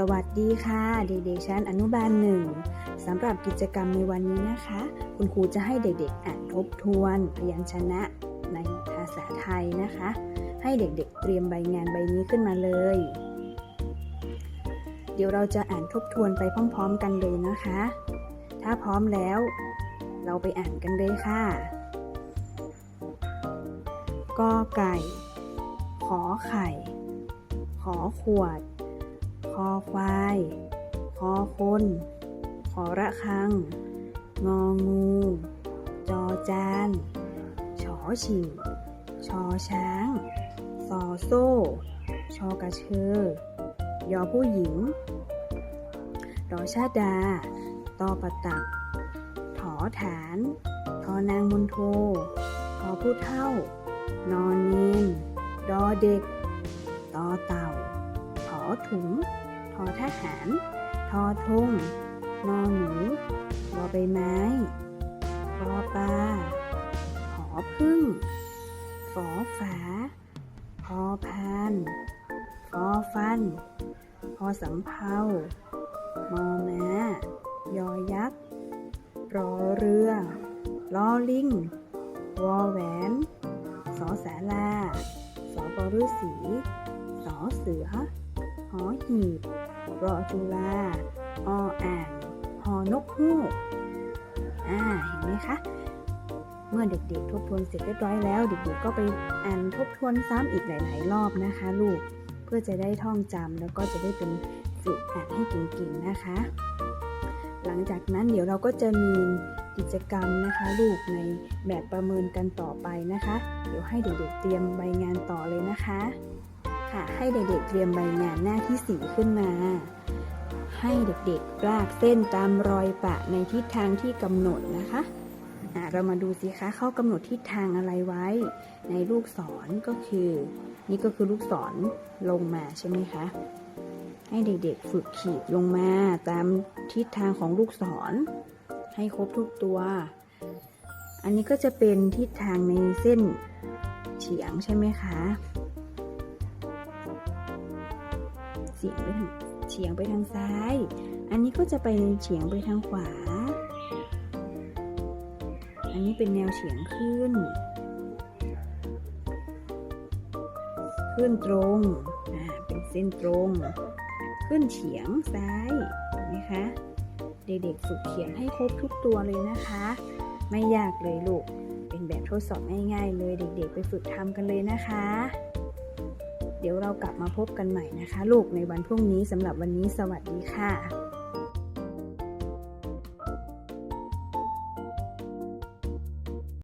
สวัสดีค่ะ เด็กๆชั้นอนุบาลหนึ่งสำหรับกิจกรรมในวันนี้นะคะ คุณครูจะให้เด็กๆอ่านทบทวนพยัญชนะในภาษาไทยนะคะ ให้เด็กๆเตรียมใบงานใบนี้ขึ้นมาเลย เดี๋ยวเราจะอ่านทบทวนไปพร้อม ๆ กันเลยนะคะ ถ้าพร้อมแล้ว เราไปอ่านกันเลยค่ะกอไก่ ขอไข่ ขอขวด คอควาย คอคน ขอระคัง งองู จอจานฉอฉิงชอช้าง ซอโซ่ ชอกระเชอยอผู้หญิงดอชาดา ตอประตัก ถอฐาน ทอนางมนโททอผู้เท่า นอนเนนดอเด็ก ตอเต่า ถอถุง ทอทหาร ทอทงนอหนูวอใบไม้ปอปลาหอพึ่งฝอฝาพอพานฟอฟัน พอสำเภามอมายอยักษ์รอเรือลอลิง วอแหวน สอสาลา สอบฤษีสอเสือ อหีบ รอจุลา ออ่างหอนกฮูก อ่า เห็นไหมคะ เมื่อเด็กๆ ทบทวนเสร็จเรียบร้อยแล้ว เด็กๆ ก็ไปอ่านทบทวนซ้ำอีกหลาย ๆ รอบนะคะ ลูก เพื่อจะได้ท่องจำแล้วก็จะได้เป็นฝึกอ่านให้เก่งๆ นะคะ หลังจากนั้นเดี๋ยวเราก็จะมีกิจกรรมนะคะลูกในแบบประเมินกันต่อไปนะคะ เดี๋ยวให้เด็กๆเตรียมใบงานต่อเลยนะคะ ค่ะ ให้เด็กๆเตรียมใบงานหน้าที่4ขึ้นมา ให้เด็กๆลากเส้นตามรอยปะในทิศทางที่กำหนดนะคะอะเรามาดูสิคะเขากำหนดทิศทางอะไรไว้ ในลูกศรก็คือ นี่ก็คือลูกศรลงมาใช่ไหมคะให้เด็กๆฝึกขีดลงมาตามทิศทางของลูกศร ให้ครบทุกตัว อันนี้ก็จะเป็นทิศทางในเส้นเฉียงใช่ไหมคะ ฉียงไปทางเฉียงไปทางซ้าย อันนี้ก็จะไปเฉียงไปทางขวา อันนี้เป็นแนวเฉียงขึ้น ขึ้นตรงอ่าเป็นเส้นตรง ขึ้นเฉียงซ้ายเห็นไหมคะเด็กๆฝึกเขียนให้ครบทุกตัวเลยนะคะ ไม่ยากเลยลูก เป็นแบบทดสอบง่ายๆเลยเด็กๆไปฝึกทำกันเลยนะคะ ดี๋ยวเรากลับมาพบกันใหม่นะคะ ลูกในวันพรุ่งนี้สำหรับวันนี้สวัสดีค่ะ